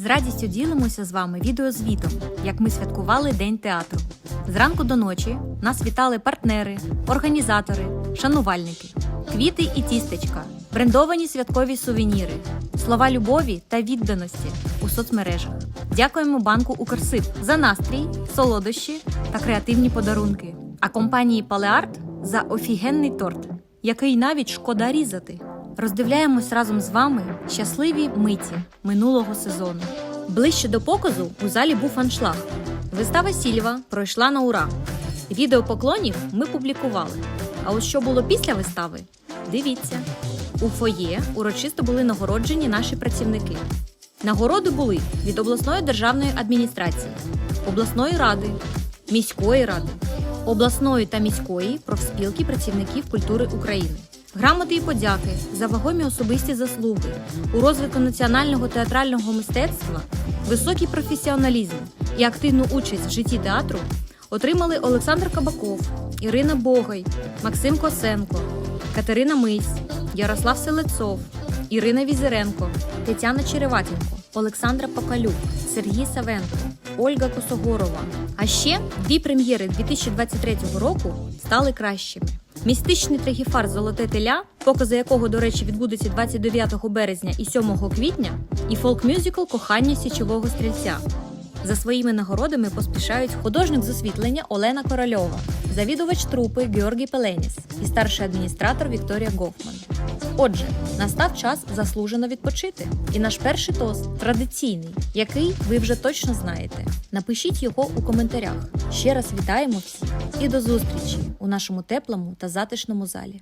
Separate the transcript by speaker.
Speaker 1: З радістю ділимося з вами відеозвітом, як ми святкували День театру. Зранку до ночі нас вітали партнери, організатори, шанувальники, квіти і тістечка, брендовані святкові сувеніри, слова любові та відданості у соцмережах. Дякуємо банку Укрсиб за настрій, солодощі та креативні подарунки. А компанії Палеарт за офігенний торт, який навіть шкода різати. Роздивляємось разом з вами щасливі миті минулого сезону. Ближче до показу у залі був аншлаг. Вистава Сільва пройшла на ура. Відео поклонів ми публікували. А от що було після вистави? Дивіться. У фоє урочисто були нагороджені наші працівники. Нагороди були від обласної державної адміністрації, обласної ради, міської ради, обласної та міської профспілки працівників культури України. Грамоти і подяки за вагомі особисті заслуги у розвитку національного театрального мистецтва, високий професіоналізм і активну участь в житті театру отримали Олександр Кабаков, Ірина Богай, Максим Косенко, Катерина Мись, Ярослав Селецов, Ірина Візеренко, Тетяна Череватенко, Олександра Покалюк, Сергій Савенко, Ольга Косогорова. А ще дві прем'єри 2023 року стали кращими. Містичний трагіфар Золоте теля, покази якого, до речі, відбудеться 29 березня і 7 квітня, і фолк-мюзикл Кохання січового стрільця. За своїми нагородами поспішають художник з освітлення Олена Корольова, завідувач трупи Георгій Пеленіс і старший адміністратор Вікторія Гофман. Отже, настав час заслужено відпочити. І наш перший тост традиційний, який ви вже точно знаєте. Напишіть його у коментарях. Ще раз вітаємо всіх і до зустрічі у нашому теплому та затишному залі.